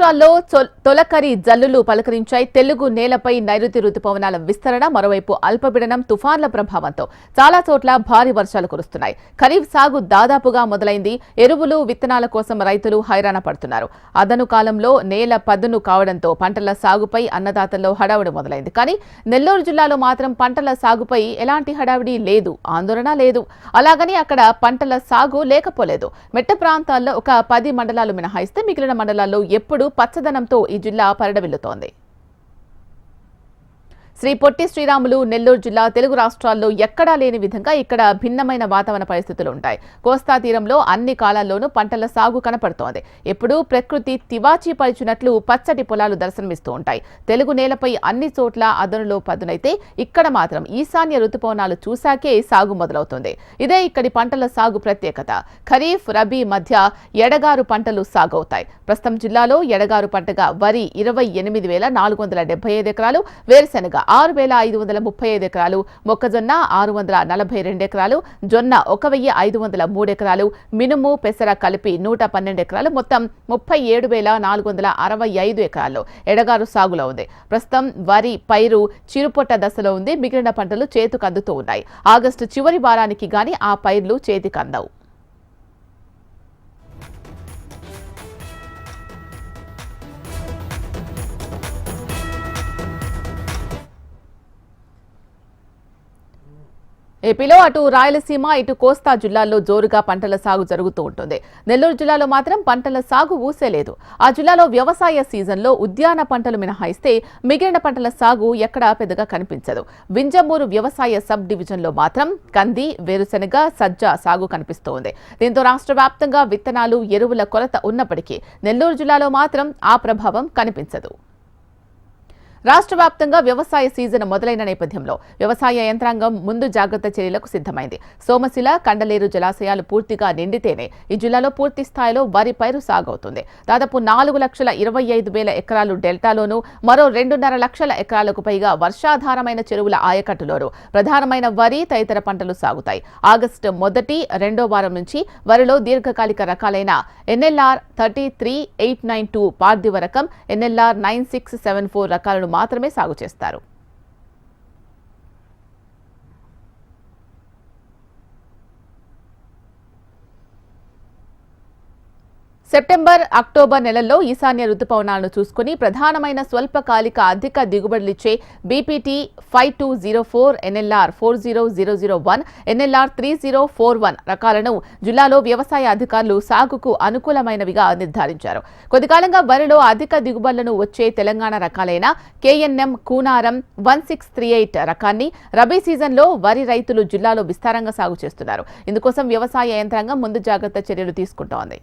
రాష్ట్రాల్లో తొలకరి జల్లులు పలకరించాయి. తెలుగు నేలపై నైరుతి రుతుపవనాల విస్తరణ మరోవైపు అల్పపీడనం తుఫాన్ల ప్రభావంతో చాలా చోట్ల భారీ వర్షాలు కురుస్తున్నాయి. ఖరీఫ్ సాగు దాదాపుగా మొదలైంది. ఎరువులు విత్తనాల కోసం రైతులు హైరాణ పడుతున్నారు. అదను కాలంలో నేల పదును కావడంతో పంటల సాగుపై అన్నదాతల్లో హడావుడి మొదలైంది. కానీ నెల్లూరు జిల్లాలో మాత్రం పంటల సాగుపై ఎలాంటి హడావిడి లేదు ఆందోళన లేదు. అలాగని అక్కడ పంటల సాగు లేకపోలేదు. మెట్ట ప్రాంతాల్లో ఒక పది మండలాలు మినహాయిస్తే మిగిలిన మండలాల్లో ఎప్పుడు పచ్చదనంతో ఈ జిల్లా పరడవిల్లుతోంది. శ్రీ పొట్టి శ్రీరాములు నెల్లూరు జిల్లా తెలుగు రాష్ట్రాల్లో ఎక్కడా లేని విధంగా ఇక్కడ భిన్నమైన వాతావరణ పరిస్థితులు ఉంటాయి. కోస్తా తీరంలో అన్ని కాలాల్లోనూ పంటల సాగు కనపడుతోంది. ఎప్పుడూ ప్రకృతి తివాచీ పరిచినట్లు పచ్చటి పొలాలు దర్శనమిస్తూ ఉంటాయి. తెలుగు నేలపై అన్ని చోట్ల అదనులో పదునైతే ఇక్కడ మాత్రం ఈశాన్య రుతుపవనాలు చూశాకే సాగు మొదలవుతుంది. ఇదే ఇక్కడి పంటల సాగు ప్రత్యేకత. ఖరీఫ్ రబీ మధ్య ఎడగారు పంటలు సాగవుతాయి. ప్రస్తుతం జిల్లాలో ఎడగారు పంటగా వరి ఇరవై ఎనిమిది వేల నాలుగు వందల డెబ్బై ఐదు ఎకరాలు వేరుశెనగ ఆరు వేల ఐదు వందల ముప్పై ఐదు ఎకరాలు మొక్కజొన్న ఆరు వందల నలభై రెండు ఎకరాలు జొన్న ఒక వెయ్యి ఐదు వందల మూడు ఎకరాలు మినుము పెసర కలిపి నూట పన్నెండు ఎకరాలు మొత్తం ముప్పై ఏడు వేల నాలుగు వందల అరవై ఐదు ఎకరాల్లో ఎడగారు సాగులో ఉంది. ప్రస్తుతం వరి పైరు చిరుపొట్ట దశలో ఉంది. మిగిలిన పంటలు చేతికందుతూ ఉన్నాయి. ఆగస్టు చివరి వారానికి గాని ఆ పైర్లు చేతికందవు ఏపీలో అటు రాయలసీమ ఇటు కోస్తా జిల్లాల్లో జోరుగా పంటల సాగు జరుగుతూ ఉంటుంది. నెల్లూరు జిల్లాలో మాత్రం పంటల సాగు ఊసేలేదు. ఆ జిల్లాలో వ్యవసాయ సీజన్లో ఉద్యాన పంటలు మినహాయిస్తే మిగిలిన పంటల సాగు ఎక్కడా పెద్దగా కనిపించదు. వింజమూరు వ్యవసాయ సబ్ డివిజన్లో మాత్రం కంది వేరుశెనగ సజ్జ సాగు కనిపిస్తోంది. దీంతో రాష్ట్ర వ్యాప్తంగా విత్తనాలు ఎరువుల కొరత ఉన్నప్పటికీ నెల్లూరు జిల్లాలో మాత్రం ఆ ప్రభావం కనిపించదు. రాష్ట్ర వ్యాప్తంగా వ్యవసాయ సీజన్ మొదలైన నేపథ్యంలో వ్యవసాయ యంత్రాంగం ముందు జాగ్రత్త చర్యలకు సిద్ధమైంది. సోమశిల కండలేరు జలాశయాలు పూర్తిగా నిండితేనే ఈ జిల్లాలో పూర్తి స్థాయిలో వరి పైరు సాగవుతుంది. దాదాపు నాలుగు లక్షల ఇరవై ఐదు వేల ఎకరాలు డెల్టాలోను మరో రెండున్నర లక్షల ఎకరాలకు పైగా వర్షాధారమైన చెరువుల ఆయకట్టులోను ప్రధానమైన వరి తదితర పంటలు సాగుతాయి. ఆగస్టు మొదటి రెండో వారం నుంచి వరిలో దీర్ఘకాలిక రకాలైన NLR thirty three eight nine two పార్థివ రకం NLR nine six seven four రకాలను మాత్రమే సాగు చేస్తారు. సెప్టెంబర్ అక్టోబర్ నెలల్లో ఈశాన్య రుతుపవనాలను చూసుకుని ప్రధానమైన స్వల్పకాలిక అధిక దిగుబడులిచ్చే BPT five two zero four NLR four zero zero zero one NLR three zero four one రకాలను జిల్లాలో వ్యవసాయ అధికారులు సాగుకు అనుకూలమైనవిగా నిర్ధారించారు. కొద్దికాలంగా వరిలో అధిక దిగుబడులను వచ్చే తెలంగాణ రకాలైన KNM Kunaram one six three eight రకాన్ని రబీ సీజన్లో వరి రైతులు జిల్లాలో విస్తారంగా సాగు చేస్తున్నారు. ఇందుకోసం వ్యవసాయ యంత్రాంగం ముందు జాగ్రత్త చర్యలు తీసుకుంటోంది.